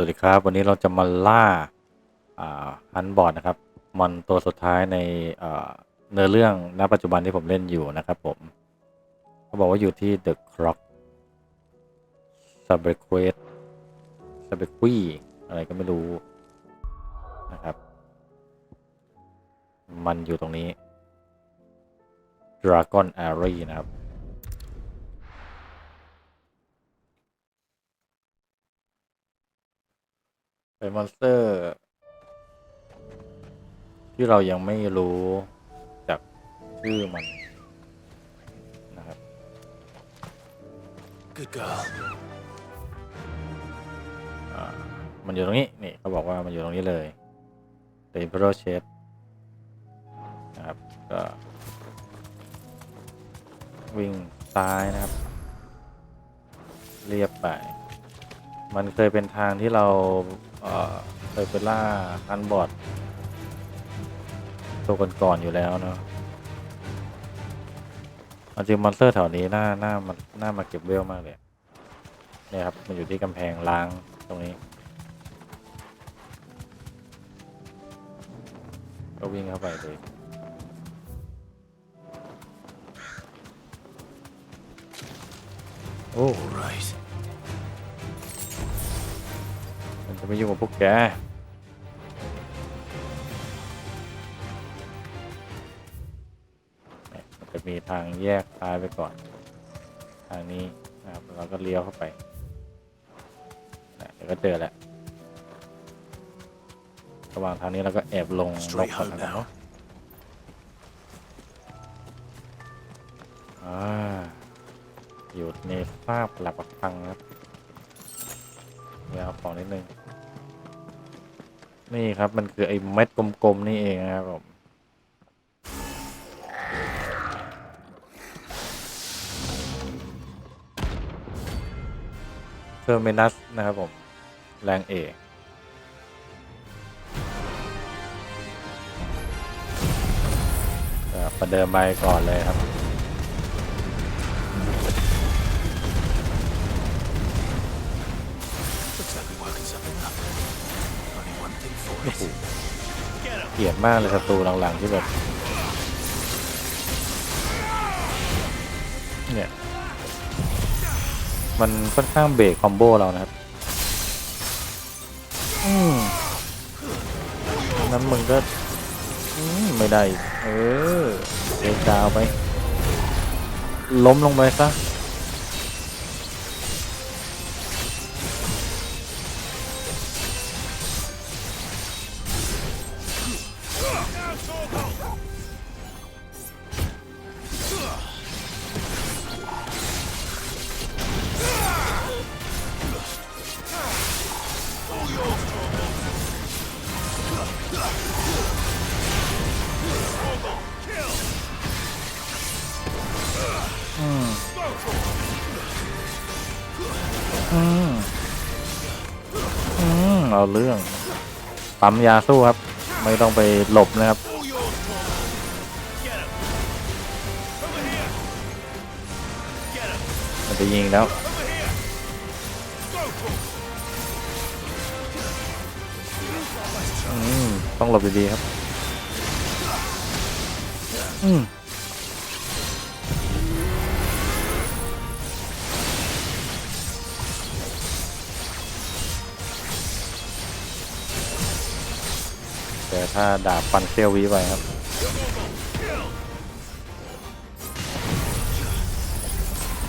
วัสดีครับ วันนี้เราจะมาล่าฮันบอร์ดนะครับ มอนตัวสุดท้ายในเนื้อเรื่องณปัจจุบันที่ผมเล่นอยู่นะครับผมเขาบอกว่าอยู่ที่ The Croc s u b e q u e s s u b e q u e อะไรก็ไม่รู้นะครับ มันอยู่ตรงนี้ Dragon Alley นะครับ เป็นมอนสเตอร์ ที่เรายังไม่รู้จากชื่อมันนะครับ Good girl. อ่ามันอยู่ตรงนี้ นี่เขาบอกว่ามันอยู่ตรงนี้เลย The Emperor Shape นะครับ ก็ วิ่งซ้ายนะครับ เรียบไป มันเคยเป็นทางที่เรา เออเปล่าฮันบอร์ดตัวก่อนๆอยู่แล้วเนาะอาจริงมอนสเตอร์แถวนี้หน่าหน่ามันหน่ามาเก็บเวลมากเลยเนี่ยครับ มันอยู่ที่กำแพงล้างตรงนี้ก็วิ่งเข้าไปเลยโอ้ All right. ไม่ยุ่งกับพวกแกเนี่ยมันจะมีทางแยกซ้ายไปก่อน ทางนี้นะครับแล้วก็เลี้ยวเข้าไปนะเดี๋ยวก็เจอแล้วระหว่างทางนี้เราก็แอบลงนก Straight ก่อน home นะครับ now. อ่าอยู่ในภาพหลับปักพังนะครับเดี๋ยวเอาของนิดนึง นี่ครับ มันคือไอ้เม็ดกลมๆนี่เองนะครับผมเทอร์เมนัสนะครับผม แรงเอกประเดิมไปก่อนเลยครับ Looks like we working something up. เกลียดมากเลยศัตรูหลังๆที่แบบ เนี่ย มันค่อนข้างเบรกคอมโบเรานะครับอืมนั้นมึงก็ไม่ได้ เออเดนดาวไป ล้มลงไปซะ อืมอืมอืมเอาเรื่องปั๊มยาสู้ครับ ไม่ต้องไปหลบนะครับมันจะยิงแล้ว ต้องหลบดีๆครับ อืมแต่ถ้าดาบฟันเซียววิไปครับ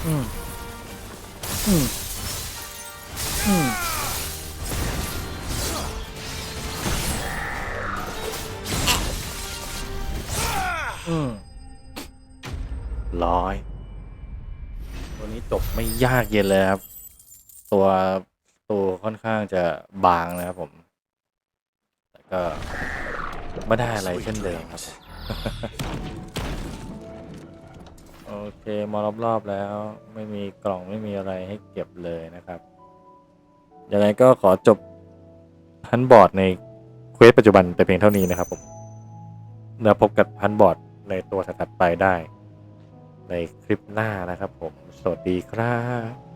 อืม อืม อืม อืมร้อย ตัวนี้จบไม่ยากเย็นเลยครับ ตัวตัวค่อนข้างจะบางนะครับผม แต่ก็ไม่ได้อะไรเช่นเดิมครับ โอเคมารอบๆแล้ว ไม่มีกล่องไม่มีอะไรให้เก็บเลยนะครับยังไงก็ขอจบพันบอร์ดในเควสปัจจุบันแต่เพียงเท่านี้นะครับผม แล้วพบกับพันบอร์ด ในตัวถัดไปได้ ในคลิปหน้านะครับผม สวัสดีครับ